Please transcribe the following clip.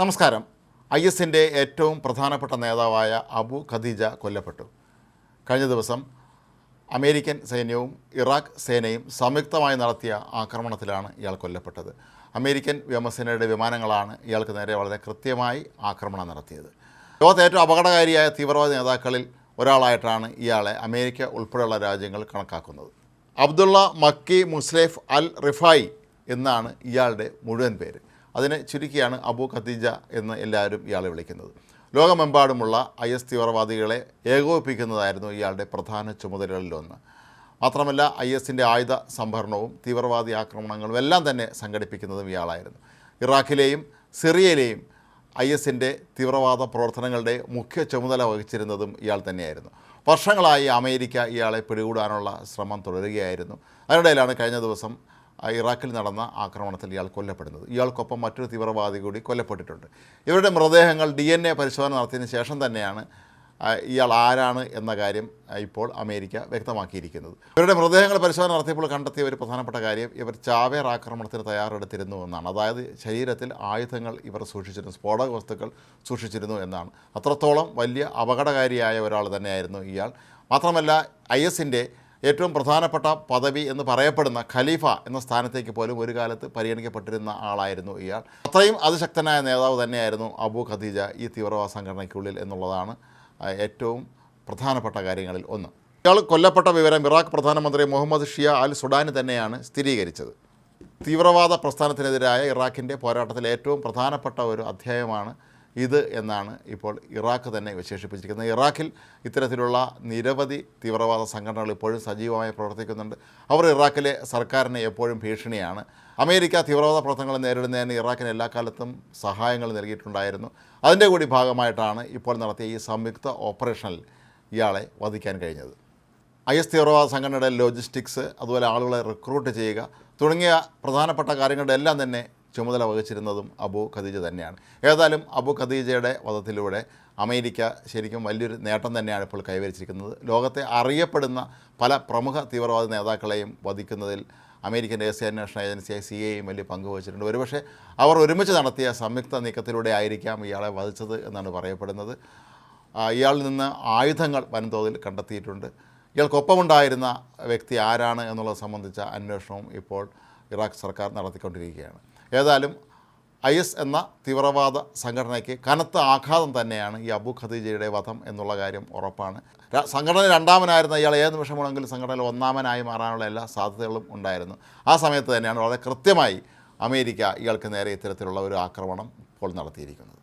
നമസ്കാരം. ഐ എസിന്റെ ഏറ്റവും പ്രധാനപ്പെട്ട നേതാവായ അബു ഖദീജ കൊല്ലപ്പെട്ടു. കഴിഞ്ഞ ദിവസം അമേരിക്കൻ സൈന്യവും ഇറാഖ് സേനയും സംയുക്തമായി നടത്തിയ ആക്രമണത്തിലാണ് ഇയാൾ കൊല്ലപ്പെട്ടത്. അമേരിക്കൻ വ്യോമസേനയുടെ വിമാനങ്ങളാണ് ഇയാൾക്ക് നേരെ വളരെ കൃത്യമായി ആക്രമണം നടത്തിയത്. ലോകത്തെ ഏറ്റവും അപകടകാരിയായ തീവ്രവാദ നേതാക്കളിൽ ഒരാളായിട്ടാണ് ഇയാളെ അമേരിക്ക ഉൾപ്പെടെയുള്ള രാജ്യങ്ങൾ കണക്കാക്കുന്നത്. അബ്ദുള്ള മക്കി മുസ്ലേഫ് അൽ റിഫായി എന്നാണ് ഇയാളുടെ മുഴുവൻ പേര്. അതിനെ ചുരുക്കിയാണ് അബു ഖദീജ എന്ന് എല്ലാവരും ഇയാളെ വിളിക്കുന്നത്. ലോകമെമ്പാടുമുള്ള ഐ എസ് തീവ്രവാദികളെ ഏകോപിപ്പിക്കുന്നതായിരുന്നു ഇയാളുടെ പ്രധാന ചുമതലകളിലൊന്ന്. മാത്രമല്ല ഐ എസിന്റെ ആയുധ സംഭരണവും തീവ്രവാദി ആക്രമണങ്ങളും എല്ലാം തന്നെ സംഘടിപ്പിക്കുന്നതും ഇയാളായിരുന്നു. ഇറാഖിലെയും സിറിയയിലെയും ഐ എസിന്റെ തീവ്രവാദ പ്രവർത്തനങ്ങളുടെ മുഖ്യ ചുമതല വഹിച്ചിരുന്നതും ഇയാൾ തന്നെയായിരുന്നു. വർഷങ്ങളായി അമേരിക്ക ഇയാളെ പിടികൂടാനുള്ള ശ്രമം തുടരുകയായിരുന്നു. അതിനിടയിലാണ് കഴിഞ്ഞ ദിവസം ഇറാഖിൽ നടന്ന ആക്രമണത്തിൽ ഇയാൾ കൊല്ലപ്പെടുന്നത്. ഇയാൾക്കൊപ്പം മറ്റൊരു തീവ്രവാദി കൂടി കൊല്ലപ്പെട്ടിട്ടുണ്ട്. ഇവരുടെ മൃതദേഹങ്ങൾ ഡി എൻ എ പരിശോധന നടത്തിയതിന് ശേഷം തന്നെയാണ് ഇയാൾ ആരാണ് എന്ന കാര്യം ഇപ്പോൾ അമേരിക്ക വ്യക്തമാക്കിയിരിക്കുന്നത്. ഇവരുടെ മൃതദേഹങ്ങൾ പരിശോധന നടത്തിയപ്പോൾ കണ്ടെത്തിയ ഒരു പ്രധാനപ്പെട്ട കാര്യം ഇവർ ചാവേർ ആക്രമണത്തിന് തയ്യാറെടുത്തിരുന്നു എന്നാണ്. അതായത് ശരീരത്തിൽ ആയുധങ്ങൾ ഇവർ സൂക്ഷിച്ചിരുന്നു സ്ഫോടക വസ്തുക്കൾ സൂക്ഷിച്ചിരുന്നു എന്നാണ്. അത്രത്തോളം വലിയ അപകടകാരിയായ ഒരാൾ തന്നെയായിരുന്നു ഇയാൾ. മാത്രമല്ല ഐ എസിന്റെ ഏറ്റവും പ്രധാനപ്പെട്ട പദവി എന്ന് പറയപ്പെടുന്ന ഖലീഫ എന്ന സ്ഥാനത്തേക്ക് പോലും ഒരു കാലത്ത് പരിഗണിക്കപ്പെട്ടിരുന്ന ആളായിരുന്നു ഇയാൾ. അത്രയും അതിശക്തനായ നേതാവ് തന്നെയായിരുന്നു അബു ഖദീജ ഈ തീവ്രവാദ സംഘടനയ്ക്കുള്ളിൽ എന്നുള്ളതാണ് ഏറ്റവും പ്രധാനപ്പെട്ട കാര്യങ്ങളിൽ ഒന്ന്. ഇയാൾ കൊല്ലപ്പെട്ട വിവരം ഇറാഖ് പ്രധാനമന്ത്രി മുഹമ്മദ് ഷിയ അൽ സുഡാനി തന്നെയാണ് സ്ഥിരീകരിച്ചത്. തീവ്രവാദ പ്രസ്ഥാനത്തിനെതിരായ ഇറാഖിന്റെ പോരാട്ടത്തിൽ ഏറ്റവും പ്രധാനപ്പെട്ട ഒരു അധ്യായമാണ് ഇത് എന്നാണ് ഇപ്പോൾ ഇറാഖ് തന്നെ വിശേഷിപ്പിച്ചിരിക്കുന്നത്. ഇറാഖിൽ ഇത്തരത്തിലുള്ള നിരവധി തീവ്രവാദ സംഘടനകൾ ഇപ്പോഴും സജീവമായി പ്രവർത്തിക്കുന്നുണ്ട്. അവർ ഇറാഖിലെ സർക്കാരിന് എപ്പോഴും ഭീഷണിയാണ്. അമേരിക്ക തീവ്രവാദ പ്രവർത്തനങ്ങൾ നേരിടുന്നതിന് ഇറാഖിന് എല്ലാ കാലത്തും സഹായങ്ങൾ നൽകിയിട്ടുണ്ടായിരുന്നു. അതിന്റെ കൂടി ഭാഗമായിട്ടാണ് ഇപ്പോൾ നടത്തിയ ഈ സംയുക്ത ഓപ്പറേഷനിൽ ഇയാളെ വധിക്കാൻ കഴിഞ്ഞത്. ഐ എസ് തീവ്രവാദ സംഘടനയുടെ ലോജിസ്റ്റിക്സ് അതുപോലെ ആളുകളെ റിക്രൂട്ട് ചെയ്യുക തുടങ്ങിയ പ്രധാനപ്പെട്ട കാര്യങ്ങളുടെ എല്ലാം തന്നെ ചുമതല വഹിച്ചിരുന്നതും അബു ഖദീജ തന്നെയാണ്. ഏതായാലും അബു ഖദീജയുടെ വധത്തിലൂടെ അമേരിക്ക ശരിക്കും വലിയൊരു നേട്ടം തന്നെയാണ് ഇപ്പോൾ കൈവരിച്ചിരിക്കുന്നത്. ലോകത്തെ അറിയപ്പെടുന്ന പല പ്രമുഖ തീവ്രവാദ നേതാക്കളെയും വധിക്കുന്നതിൽ അമേരിക്കൻ രഹസ്യാന്വേഷണ ഏജൻസിയായ സി എയും വലിയ പങ്ക് വഹിച്ചിട്ടുണ്ട്. ഒരുപക്ഷെ അവർ ഒരുമിച്ച് നടത്തിയ സംയുക്ത നീക്കത്തിലൂടെ ആയിരിക്കാം ഇയാളെ വധിച്ചത് എന്നാണ് പറയപ്പെടുന്നത്. ഇയാളിൽ നിന്ന് ആയുധങ്ങൾ വൻതോതിൽ കണ്ടെത്തിയിട്ടുണ്ട്. ഇയാൾക്കൊപ്പമുണ്ടായിരുന്ന വ്യക്തി ആരാണ് എന്നുള്ളത് സംബന്ധിച്ച അന്വേഷണവും ഇപ്പോൾ ഇറാഖ് സർക്കാർ നടത്തിക്കൊണ്ടിരിക്കുകയാണ്. ഏതായാലും ഐ എസ് എന്ന തീവ്രവാദ സംഘടനയ്ക്ക് കനത്ത ആഘാതം തന്നെയാണ് ഈ അബു ഖദീജയുടെ വധം എന്നുള്ള കാര്യം ഉറപ്പാണ്. സംഘടന രണ്ടാമനായിരുന്ന ഇയാൾ ഏത് നിമിഷം വേണമെങ്കിലും സംഘടനയിൽ ഒന്നാമനായി മാറാനുള്ള എല്ലാ സാധ്യതകളും ഉണ്ടായിരുന്നു. ആ സമയത്ത് തന്നെയാണ് വളരെ കൃത്യമായി അമേരിക്ക ഇയാൾക്ക് നേരെ ഇത്തരത്തിലുള്ള ഒരു ആക്രമണം ഇപ്പോൾ നടത്തിയിരിക്കുന്നത്.